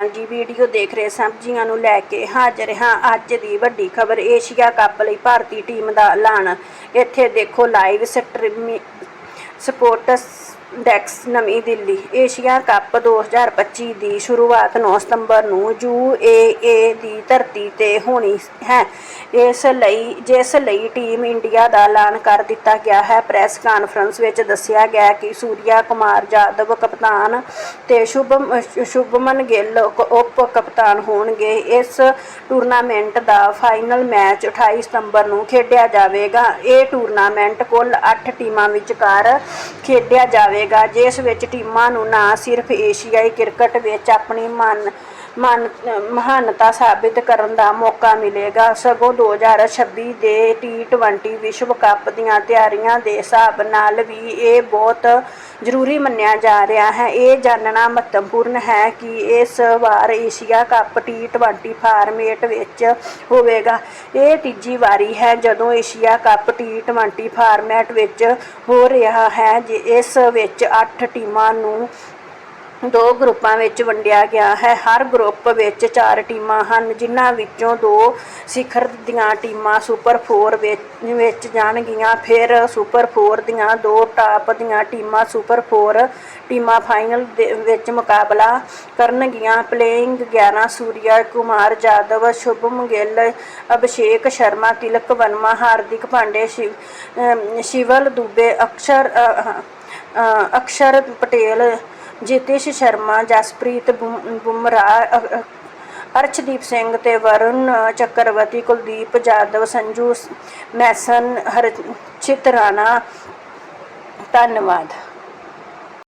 ਹਾਂਜੀ ਵੀਡੀਓ ਦੇਖ ਰਹੇ ਸਬਜ਼ੀਆਂ ਨੂੰ ਲੈ ਕੇ ਹਾਜ਼ਰ ਹਾਂ। ਅੱਜ ਦੀ ਵੱਡੀ ਖਬਰ ਏਸ਼ੀਆ ਕੱਪ ਲਈ ਭਾਰਤੀ ਟੀਮ ਦਾ ਐਲਾਨ। ਇੱਥੇ ਦੇਖੋ ਲਾਈਵ ਸਟ੍ਰੀਮਿੰਗ ਸਪੋਰਟਸ ਡੈਕਸ ਨਵੀਂ ਦਿੱਲੀ, ਏਸ਼ੀਆ ਕੱਪ 2025 ਦੀ ਸ਼ੁਰੂਆਤ 9 ਸਤੰਬਰ ਨੂੰ ਯੂਏਏ ਦੀ ਧਰਤੀ ਤੇ ਹੋਣੀ ਹੈ। ਇਸ ਲਈ, ਜਿਸ ਲਈ ਟੀਮ ਇੰਡੀਆ ਦਾ ਐਲਾਨ ਕਰ ਦਿੱਤਾ ਗਿਆ ਹੈ। ਪ੍ਰੈਸ ਕਾਨਫਰੰਸ ਵਿੱਚ ਦੱਸਿਆ ਗਿਆ ਕਿ ਸੂਰਿਆ ਕੁਮਾਰ ਜਾਦਵ ਕਪਤਾਨ ਤੇ ਸ਼ੁਭਮ ਸ਼ੁਭਮਨ ਗਿੱਲ ਉਪ- ਉਪ ਕਪਤਾਨ ਹੋਣਗੇ। ਇਸ ਟੂਰਨਾਮੈਂਟ ਦਾ ਫਾਈਨਲ ਮੈਚ 28 ਸਤੰਬਰ ਨੂੰ ਖੇਡਿਆ ਜਾਵੇਗਾ। ਇਹ ਟੂਰਨਾਮੈਂਟ ਕੁੱਲ 8 ਟੀਮਾਂ ਵਿਚਕਾਰ ਖੇਡਿਆ ਜਾਵੇਗਾ। ਜਿਸ ਵਿੱਚ ਟੀਮਾਂ ਨੂੰ ਨਾ ਸਿਰਫ ਏਸ਼ੀਆਈ ਕ੍ਰਿਕਟ ਵਿੱਚ ਆਪਣੀ ਮਨ ਮਨ, ਮਹਾਨਤਾ ਸਾਬਿਤ ਕਰਨ ਦਾ ਮੌਕਾ ਮਿਲੇਗਾ। ਸਗੋਂ 2026 ਦੇ T20 ਵਿਸ਼ਵ ਕੱਪ ਦੀਆਂ ਤਿਆਰੀਆਂ ਦੇ ਹਿਸਾਬ ਨਾਲ ਵੀ ਇਹ ਬਹੁਤ ਜ਼ਰੂਰੀ ਮੰਨਿਆ ਜਾ ਰਿਹਾ ਹੈ। ਇਹ ਜਾਣਨਾ ਮਹੱਤਵਪੂਰਨ ਹੈ ਕਿ ਇਸ ਵਾਰ ਏਸ਼ੀਆ ਕੱਪ T20 ਫਾਰਮੈਟ ਵਿੱਚ ਹੋਵੇਗਾ। ਇਹ ਤੀਜੀ ਵਾਰੀ ਹੈ ਜਦੋਂ ਏਸ਼ੀਆ ਕੱਪ T20 ਫਾਰਮੈਟ ਵਿੱਚ ਹੋ ਰਿਹਾ ਹੈ ਇਸ ਵਿੱਚ ਅੱਠ ਟੀਮਾਂ ਨੂੰ ਦੋ ਗਰੁੱਪਾਂ ਵਿੱਚ ਵੰਡਿਆ ਗਿਆ ਹੈ। ਹਰ ਗਰੁੱਪ ਵਿੱਚ ਚਾਰ ਟੀਮਾਂ ਹਨ, ਜਿਨ੍ਹਾਂ ਵਿੱਚੋਂ ਦੋ ਸਿਖਰ ਦੀਆਂ ਟੀਮਾਂ ਸੁਪਰ 4 ਵਿੱਚ ਵਿੱਚ ਜਾਣਗੀਆਂ। ਫਿਰ ਸੁਪਰ 4 ਦੀਆਂ ਦੋ ਟਾਪ ਦੀਆਂ ਟੀਮਾਂ ਸੁਪਰ 4 ਟੀਮਾਂ ਫਾਈਨਲ ਦੇ ਵਿੱਚ ਮੁਕਾਬਲਾ ਕਰਨਗੀਆਂ। ਪਲੇਇੰਗ 11 ਸੂਰਿਆ ਕੁਮਾਰ ਜਾਦਵ ਸ਼ੁਭਮ ਗਿੱਲ ਅਭਿਸ਼ੇਕ ਸ਼ਰਮਾ, ਤਿਲਕ ਵਰਮਾ, ਹਾਰਦਿਕ ਪਾਂਡੇ, ਸ਼ਿਵ ਸ਼ਿਵਲ ਦੁਬੇ, ਅਕਸ਼ਰ ਅਕਸ਼ਰ ਪਟੇਲ ਜਿਤੇਸ਼ ਸ਼ਰਮਾ, ਜਸਪ੍ਰੀਤ ਬੁਮ- ਬੁਮਰਾਹ ਅਰਸ਼ਦੀਪ ਸਿੰਘ ਤੇ ਵਰੁਣ ਚੱਕਰਵਰਤੀ ਕੁਲਦੀਪ ਜਾਦਵ, ਸੰਜੂ ਮੈਸਨ ਹਰਚਿਤ ਰਾਣਾ ਧੰਨਵਾਦ।